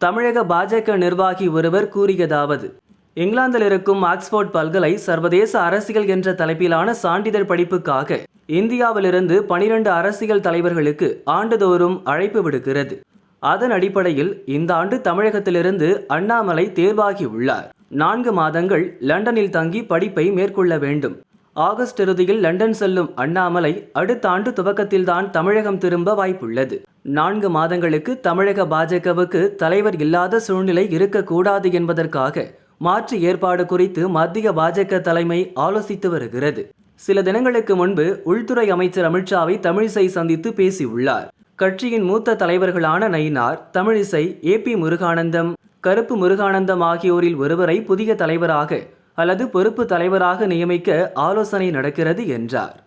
தமிழக பாஜக நிர்வாகி ஒருவர் கூறியதாவது இங்கிலாந்தில் இருக்கும் ஆக்ஸ்போர்ட் பல்கலை சர்வதேச அரசியல் என்ற தலைப்பிலான சான்றிதழ் படிப்புக்காக இந்தியாவிலிருந்து பனிரெண்டு அரசியல் தலைவர்களுக்கு ஆண்டுதோறும் அழைப்பு விடுக்கிறது. அதன் அடிப்படையில் இந்த ஆண்டு தமிழகத்திலிருந்து அண்ணாமலை தேர்வாகியுள்ளார். நான்கு மாதங்கள் லண்டனில் தங்கி படிப்பை மேற்கொள்ள வேண்டும். ஆகஸ்ட் இறுதியில் லண்டன் செல்லும் அண்ணாமலை அடுத்த ஆண்டு துவக்கத்தில்தான் தமிழகம் திரும்ப வாய்ப்புள்ளது. நான்கு மாதங்களுக்கு தமிழக பாஜகவுக்கு தலைவர் இல்லாத சூழ்நிலை இருக்கக்கூடாது என்பதற்காக மாற்று ஏற்பாடு குறித்து மத்திய பாஜக தலைமை ஆலோசித்து வருகிறது. சில தினங்களுக்கு முன்பு உள்துறை அமைச்சர் அமித்ஷாவை தமிழிசை சந்தித்து பேசியுள்ளார். கட்சியின் மூத்த தலைவர்களான நயினார் தமிழிசை ஏ பி முருகானந்தம் கருப்பு முருகானந்தம் ஆகியோரில் ஒருவரை புதிய தலைவராக அல்லது பொறுப்பு தலைவராக நியமிக்க ஆலோசனை நடக்கிறது என்றார்.